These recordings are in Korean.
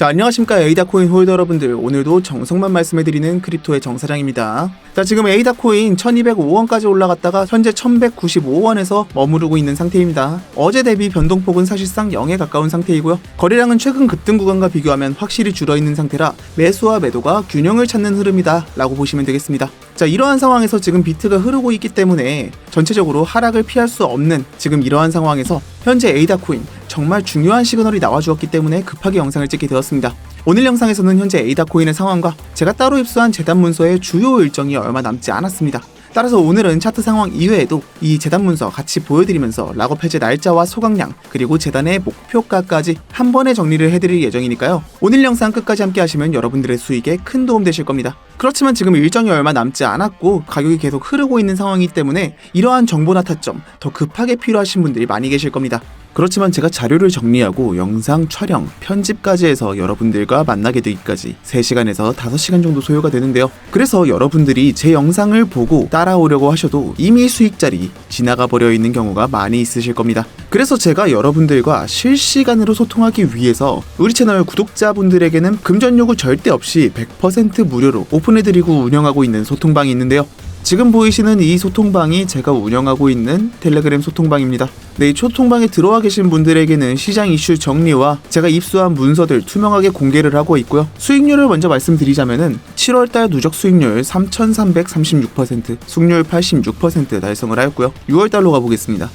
자 안녕하십니까. 에이다 코인 홀더 여러분들. 오늘도 정성만 말씀해드리는 크립토의 정사장입니다. 자 지금 에이다 코인 1205원까지 올라갔다가 현재 1195원에서 머무르고 있는 상태입니다. 어제 대비 변동폭은 사실상 0에 가까운 상태이고요. 거래량은 최근 급등 구간과 비교하면 확실히 줄어있는 상태라 매수와 매도가 균형을 찾는 흐름이다 라고 보시면 되겠습니다. 자 이러한 상황에서 지금 비트가 흐르고 있기 때문에 전체적으로 하락을 피할 수 없는 지금 이러한 상황에서 현재 에이다 코인 정말 중요한 시그널이 나와주었기 때문에 급하게 영상을 찍게 되었습니다. 오늘 영상에서는 현재 에이다 코인의 상황과 제가 따로 입수한 재단 문서의 주요 일정이 얼마 남지 않았습니다. 따라서 오늘은 차트 상황 이외에도 이 재단 문서 같이 보여드리면서 락업 해제 날짜와 소각량 그리고 재단의 목표가까지 한 번에 정리를 해드릴 예정이니까요. 오늘 영상 끝까지 함께 하시면 여러분들의 수익에 큰 도움 되실 겁니다. 그렇지만 지금 일정이 얼마 남지 않았고 가격이 계속 흐르고 있는 상황이기 때문에 이러한 정보나 타점 더 급하게 필요하신 분들이 많이 계실 겁니다. 그렇지만 제가 자료를 정리하고 영상 촬영, 편집까지 해서 여러분들과 만나게 되기까지 3시간에서 5시간 정도 소요가 되는데요. 그래서 여러분들이 제 영상을 보고 따라오려고 하셔도 이미 수익 자리 지나가 버려 있는 경우가 많이 있으실 겁니다. 그래서 제가 여러분들과 실시간으로 소통하기 위해서 우리 채널 구독자분들에게는 금전 요구 절대 없이 100% 무료로 오픈해드리고 운영하고 있는 소통방이 있는데요. 지금 보이시는 이 소통방이 제가 운영하고 있는 텔레그램 소통방입니다. 네, 이 소통방에 들어와 계신 분들에게는 시장 이슈 정리와 제가 입수한 문서들 투명하게 공개를 하고 있고요. 수익률을 먼저 말씀드리자면은 7월달 누적 수익률 3,336%, 숙률 86% 달성을 하였고요. 6월달로 가보겠습니다.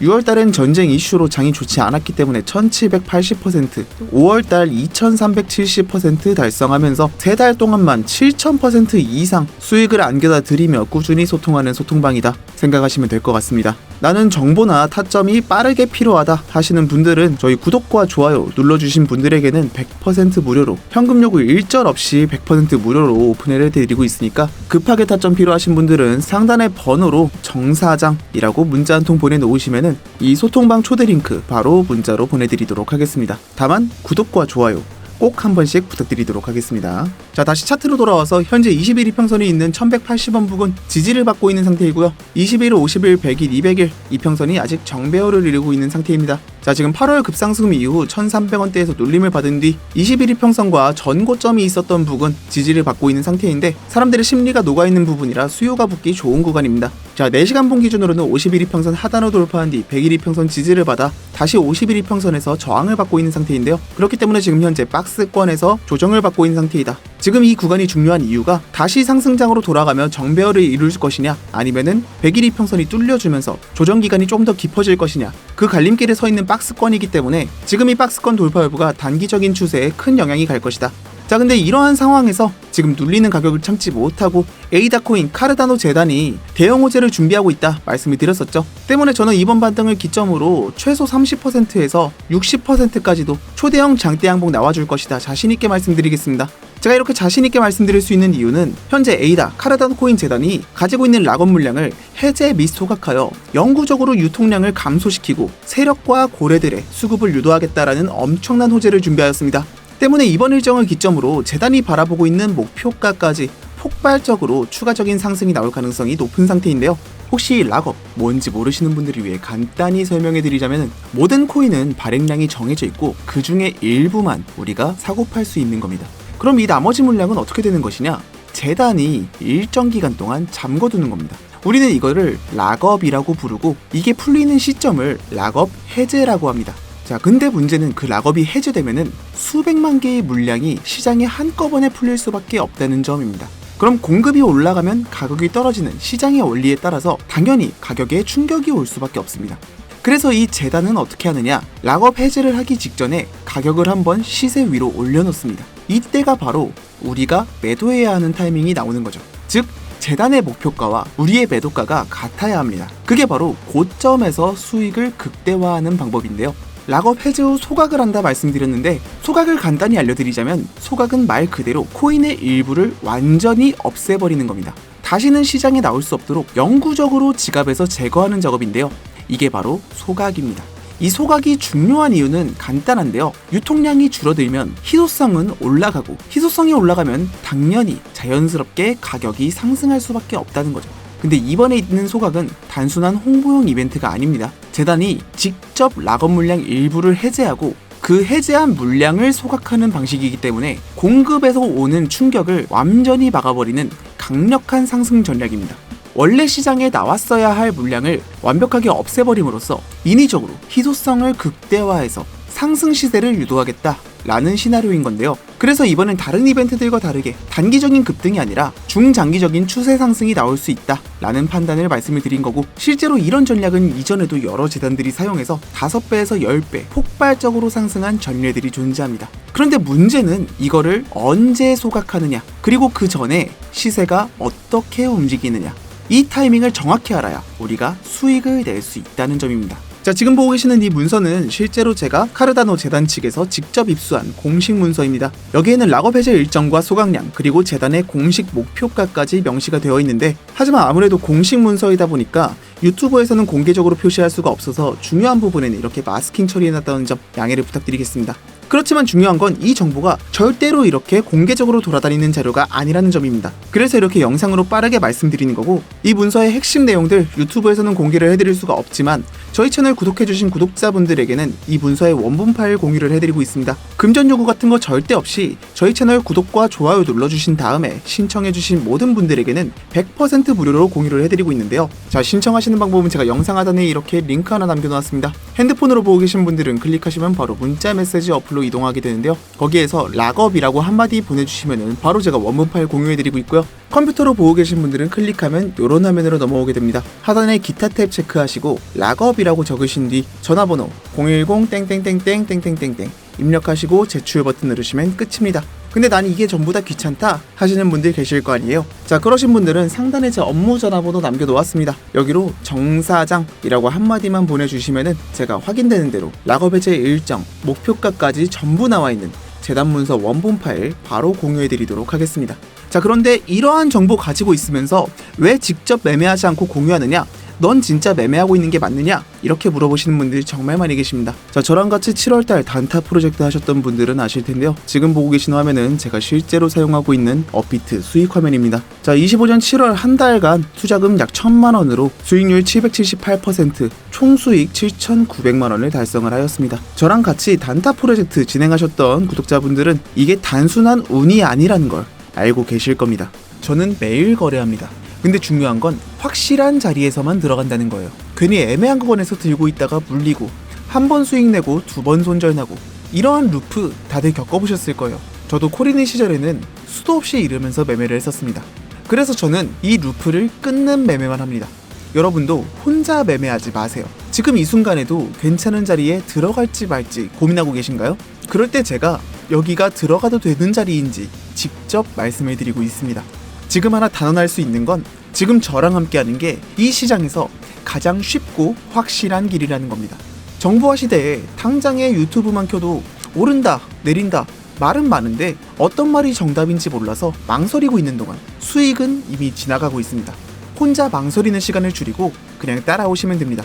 6월달엔 전쟁 이슈로 장이 좋지 않았기 때문에 1780%, 5월달 2370% 달성하면서 3달 동안만 7000% 이상 수익을 안겨다 드리며 꾸준히 소통하는 소통방이다 생각하시면 될 것 같습니다. 나는 정보나 타점이 빠르게 필요하다 하시는 분들은 저희 구독과 좋아요 눌러주신 분들에게는 100% 무료로 현금 요구 일절 없이 100% 무료로 오픈을 해드리고 있으니까 급하게 타점 필요하신 분들은 상단의 번호로 정사장이라고 문자 한 통 보내놓으시면 은이 소통방 초대 링크 바로 문자로 보내드리도록 하겠습니다. 다만 구독과 좋아요 꼭 한 번씩 부탁드리도록 하겠습니다. 자, 다시 차트로 돌아와서 현재 21일 평선이 있는 1180원 부근 지지를 받고 있는 상태이고요. 21일, 50일, 100일, 200일 이 평선이 아직 정배열을 이루고 있는 상태입니다. 자, 지금 8월 급상승 이후 1300원대에서 놀림을 받은 뒤 21일 평선과 전고점이 있었던 부근 지지를 받고 있는 상태인데 사람들의 심리가 녹아있는 부분이라 수요가 붙기 좋은 구간입니다. 자, 4시간 본 기준으로는 51일 평선 하단을 돌파한 뒤 100일 평선 지지를 받아 다시 51일 평선에서 저항을 받고 있는 상태인데요. 그렇기 때문에 지금 현재 박스권에서 조정을 받고 있는 상태이다. 지금 이 구간이 중요한 이유가 다시 상승장으로 돌아가며 정배열을 이룰 것이냐 아니면은 100일 이평선이 뚫려주면서 조정 기간이 좀 더 깊어질 것이냐 그 갈림길에 서 있는 박스권이기 때문에 지금 이 박스권 돌파 여부가 단기적인 추세에 큰 영향이 갈 것이다. 자 근데 이러한 상황에서 지금 눌리는 가격을 참지 못하고 에이다 코인 카르다노 재단이 대형 호재를 준비하고 있다 말씀을 드렸었죠. 때문에 저는 이번 반등을 기점으로 최소 30%에서 60%까지도 초대형 장대 양봉 나와줄 것이다 자신 있게 말씀드리겠습니다. 제가 이렇게 자신 있게 말씀드릴 수 있는 이유는 현재 에이다 카르다노 코인 재단이 가지고 있는 락업 물량을 해제 및 소각하여 영구적으로 유통량을 감소시키고 세력과 고래들의 수급을 유도하겠다라는 엄청난 호재를 준비하였습니다. 때문에 이번 일정을 기점으로 재단이 바라보고 있는 목표가까지 폭발적으로 추가적인 상승이 나올 가능성이 높은 상태인데요. 혹시 락업 뭔지 모르시는 분들을 위해 간단히 설명해 드리자면 모든 코인은 발행량이 정해져 있고 그 중에 일부만 우리가 사고 팔 수 있는 겁니다. 그럼 이 나머지 물량은 어떻게 되는 것이냐? 재단이 일정 기간 동안 잠궈두는 겁니다. 우리는 이거를 락업이라고 부르고 이게 풀리는 시점을 락업 해제라고 합니다. 자, 근데 문제는 그 락업이 해제되면은 수백만 개의 물량이 시장에 한꺼번에 풀릴 수밖에 없다는 점입니다. 그럼 공급이 올라가면 가격이 떨어지는 시장의 원리에 따라서 당연히 가격에 충격이 올 수밖에 없습니다. 그래서 이 재단은 어떻게 하느냐? 락업 해제를 하기 직전에 가격을 한번 시세 위로 올려놓습니다. 이때가 바로 우리가 매도해야 하는 타이밍이 나오는 거죠. 즉, 재단의 목표가와 우리의 매도가가 같아야 합니다. 그게 바로 고점에서 수익을 극대화하는 방법인데요. 락업 해제 후 소각을 한다 말씀드렸는데 소각을 간단히 알려드리자면 소각은 말 그대로 코인의 일부를 완전히 없애버리는 겁니다. 다시는 시장에 나올 수 없도록 영구적으로 지갑에서 제거하는 작업인데요. 이게 바로 소각입니다. 이 소각이 중요한 이유는 간단한데요. 유통량이 줄어들면 희소성은 올라가고 희소성이 올라가면 당연히 자연스럽게 가격이 상승할 수밖에 없다는 거죠. 근데 이번에 있는 소각은 단순한 홍보용 이벤트가 아닙니다. 재단이 직접 락업 물량 일부를 해제하고 그 해제한 물량을 소각하는 방식이기 때문에 공급에서 오는 충격을 완전히 막아버리는 강력한 상승 전략입니다. 원래 시장에 나왔어야 할 물량을 완벽하게 없애버림으로써 인위적으로 희소성을 극대화해서 상승 시세를 유도하겠다. 라는 시나리오인 건데요. 그래서 이번엔 다른 이벤트들과 다르게 단기적인 급등이 아니라 중장기적인 추세 상승이 나올 수 있다. 라는 판단을 말씀을 드린 거고, 실제로 이런 전략은 이전에도 여러 재단들이 사용해서 5배에서 10배 폭발적으로 상승한 전례들이 존재합니다. 그런데 문제는 이거를 언제 소각하느냐, 그리고 그 전에 시세가 어떻게 움직이느냐. 이 타이밍을 정확히 알아야 우리가 수익을 낼 수 있다는 점입니다. 자, 지금 보고 계시는 이 문서는 실제로 제가 카르다노 재단 측에서 직접 입수한 공식 문서입니다. 여기에는 락업 해제 일정과 소각량, 그리고 재단의 공식 목표가까지 명시가 되어 있는데, 하지만 아무래도 공식 문서이다 보니까 유튜브에서는 공개적으로 표시할 수가 없어서 중요한 부분에는 이렇게 마스킹 처리해놨다는 점 양해를 부탁드리겠습니다. 그렇지만 중요한 건 이 정보가 절대로 이렇게 공개적으로 돌아다니는 자료가 아니라는 점입니다. 그래서 이렇게 영상으로 빠르게 말씀드리는 거고 이 문서의 핵심 내용들 유튜브에서는 공개를 해드릴 수가 없지만 저희 채널 구독해주신 구독자분들에게는 이 문서의 원본 파일 공유를 해드리고 있습니다. 금전 요구 같은 거 절대 없이 저희 채널 구독과 좋아요 눌러주신 다음에 신청해주신 모든 분들에게는 100% 무료로 공유를 해드리고 있는데요. 자 신청하시는 방법은 제가 영상 하단에 이렇게 링크 하나 남겨놓았습니다. 핸드폰으로 보고 계신 분들은 클릭하시면 바로 문자 메시지 어플로 이동하게 되는데요. 거기에서 락업이라고 한마디 보내주시면은 바로 제가 원본 파일 공유해드리고 있고요. 컴퓨터로 보고 계신 분들은 클릭하면 이런 화면으로 넘어오게 됩니다. 하단에 기타 탭 체크하시고 락업이라고 적으신 뒤 전화번호 010땡땡땡땡땡땡땡 입력하시고 제출 버튼 누르시면 끝입니다. 근데 난 이게 전부 다 귀찮다 하시는 분들 계실 거 아니에요? 자 그러신 분들은 상단에 제 업무 전화번호 남겨놓았습니다. 여기로 정사장이라고 한마디만 보내주시면은 제가 확인되는 대로 락업 해제 일정, 목표가까지 전부 나와 있는 재단 문서 원본 파일 바로 공유해드리도록 하겠습니다. 자 그런데 이러한 정보 가지고 있으면서 왜 직접 매매하지 않고 공유하느냐? 넌 진짜 매매하고 있는 게 맞느냐? 이렇게 물어보시는 분들이 정말 많이 계십니다. 자, 저랑 같이 7월달 단타 프로젝트 하셨던 분들은 아실 텐데요. 지금 보고 계신 화면은 제가 실제로 사용하고 있는 업비트 수익 화면입니다. 자, 25년 7월 한 달간 투자금 약 1000만 원으로 수익률 778%, 총 수익 7,900만 원을 달성을 하였습니다. 저랑 같이 단타 프로젝트 진행하셨던 구독자분들은 이게 단순한 운이 아니라는 걸 알고 계실 겁니다. 저는 매일 거래합니다. 근데 중요한 건 확실한 자리에서만 들어간다는 거예요. 괜히 애매한 구간에서 들고 있다가 물리고 한 번 수익 내고 두 번 손절나고 이러한 루프 다들 겪어보셨을 거예요. 저도 코리네 시절에는 수도 없이 잃으면서 매매를 했었습니다. 그래서 저는 이 루프를 끊는 매매만 합니다. 여러분도 혼자 매매하지 마세요. 지금 이 순간에도 괜찮은 자리에 들어갈지 말지 고민하고 계신가요? 그럴 때 제가 여기가 들어가도 되는 자리인지 직접 말씀을 드리고 있습니다. 지금 하나 단언할 수 있는 건 지금 저랑 함께하는 게 이 시장에서 가장 쉽고 확실한 길이라는 겁니다. 정보화 시대에 당장에 유튜브만 켜도 오른다, 내린다, 말은 많은데 어떤 말이 정답인지 몰라서 망설이고 있는 동안 수익은 이미 지나가고 있습니다. 혼자 망설이는 시간을 줄이고 그냥 따라오시면 됩니다.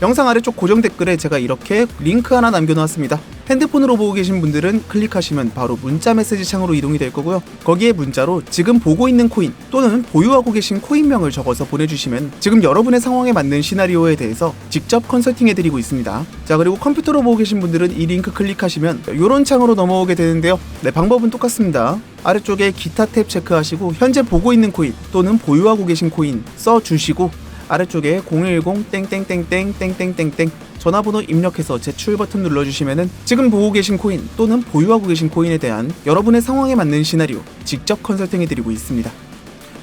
영상 아래쪽 고정 댓글에 제가 이렇게 링크 하나 남겨놓았습니다. 핸드폰으로 보고 계신 분들은 클릭하시면 바로 문자 메시지 창으로 이동이 될 거고요. 거기에 문자로 지금 보고 있는 코인 또는 보유하고 계신 코인명을 적어서 보내주시면 지금 여러분의 상황에 맞는 시나리오에 대해서 직접 컨설팅 해드리고 있습니다. 자 그리고 컴퓨터로 보고 계신 분들은 이 링크 클릭하시면 이런 창으로 넘어오게 되는데요. 네 방법은 똑같습니다. 아래쪽에 기타 탭 체크하시고 현재 보고 있는 코인 또는 보유하고 계신 코인 써주시고 아래쪽에 010땡땡땡땡땡땡땡 전화번호 입력해서 제출 버튼 눌러주시면은 지금 보고 계신 코인 또는 보유하고 계신 코인에 대한 여러분의 상황에 맞는 시나리오 직접 컨설팅해드리고 있습니다.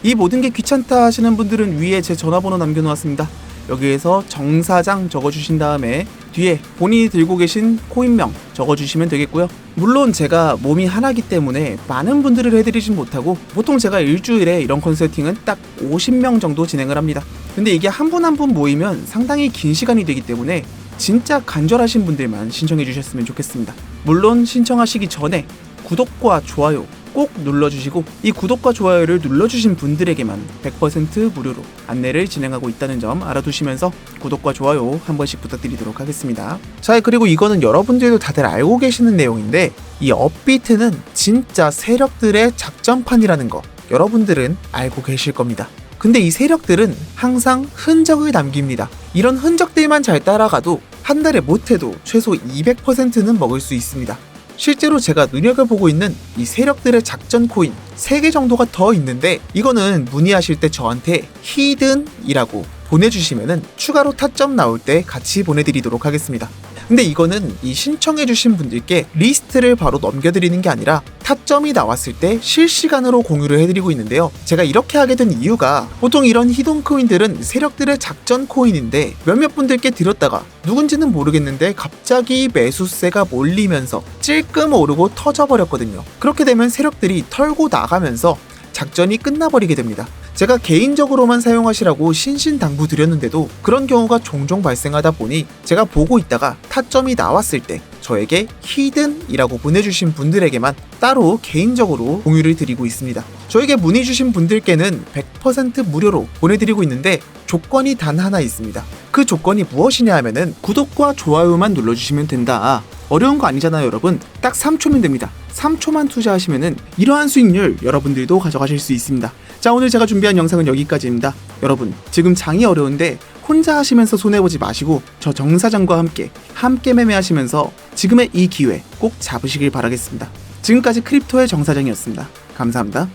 이 모든 게 귀찮다 하시는 분들은 위에 제 전화번호 남겨놓았습니다. 여기에서 정사장 적어주신 다음에 뒤에 본인이 들고 계신 코인명 적어주시면 되겠고요. 물론 제가 몸이 하나기 때문에 많은 분들을 해드리진 못하고 보통 제가 일주일에 이런 컨설팅은 딱 50명 정도 진행을 합니다. 근데 이게 한 분 한 분 모이면 상당히 긴 시간이 되기 때문에 진짜 간절하신 분들만 신청해 주셨으면 좋겠습니다. 물론 신청하시기 전에 구독과 좋아요 꼭 눌러주시고 이 구독과 좋아요를 눌러주신 분들에게만 100% 무료로 안내를 진행하고 있다는 점 알아두시면서 구독과 좋아요 한 번씩 부탁드리도록 하겠습니다. 자 그리고 이거는 여러분들도 다들 알고 계시는 내용인데 이 업비트는 진짜 세력들의 작전판이라는 거 여러분들은 알고 계실 겁니다. 근데 이 세력들은 항상 흔적을 남깁니다. 이런 흔적들만 잘 따라가도 한 달에 못해도 최소 200%는 먹을 수 있습니다. 실제로 제가 눈여겨보고 있는 이 세력들의 작전 코인 3개 정도가 더 있는데 이거는 문의하실 때 저한테 히든이라고 보내주시면은 추가로 타점 나올 때 같이 보내드리도록 하겠습니다. 근데 이거는 이 신청해주신 분들께 리스트를 바로 넘겨드리는 게 아니라 타점이 나왔을 때 실시간으로 공유를 해드리고 있는데요. 제가 이렇게 하게 된 이유가 보통 이런 히든 코인들은 세력들의 작전 코인인데 몇몇 분들께 드렸다가 누군지는 모르겠는데 갑자기 매수세가 몰리면서 찔끔 오르고 터져버렸거든요. 그렇게 되면 세력들이 털고 나가면서 작전이 끝나버리게 됩니다. 제가 개인적으로만 사용하시라고 신신당부 드렸는데도 그런 경우가 종종 발생하다 보니 제가 보고 있다가 타점이 나왔을 때 저에게 히든이라고 보내주신 분들에게만 따로 개인적으로 공유를 드리고 있습니다. 저에게 문의 주신 분들께는 100% 무료로 보내드리고 있는데 조건이 단 하나 있습니다. 그 조건이 무엇이냐 하면은 구독과 좋아요만 눌러주시면 된다. 어려운 거 아니잖아요, 여러분. 딱 3초면 됩니다. 3초만 투자하시면은 이러한 수익률 여러분들도 가져가실 수 있습니다. 자, 오늘 제가 준비한 영상은 여기까지입니다. 여러분, 지금 장이 어려운데 혼자 하시면서 손해보지 마시고 저 정사장과 함께 함께 매매하시면서 지금의 이 기회 꼭 잡으시길 바라겠습니다. 지금까지 크립토의 정사장이었습니다. 감사합니다.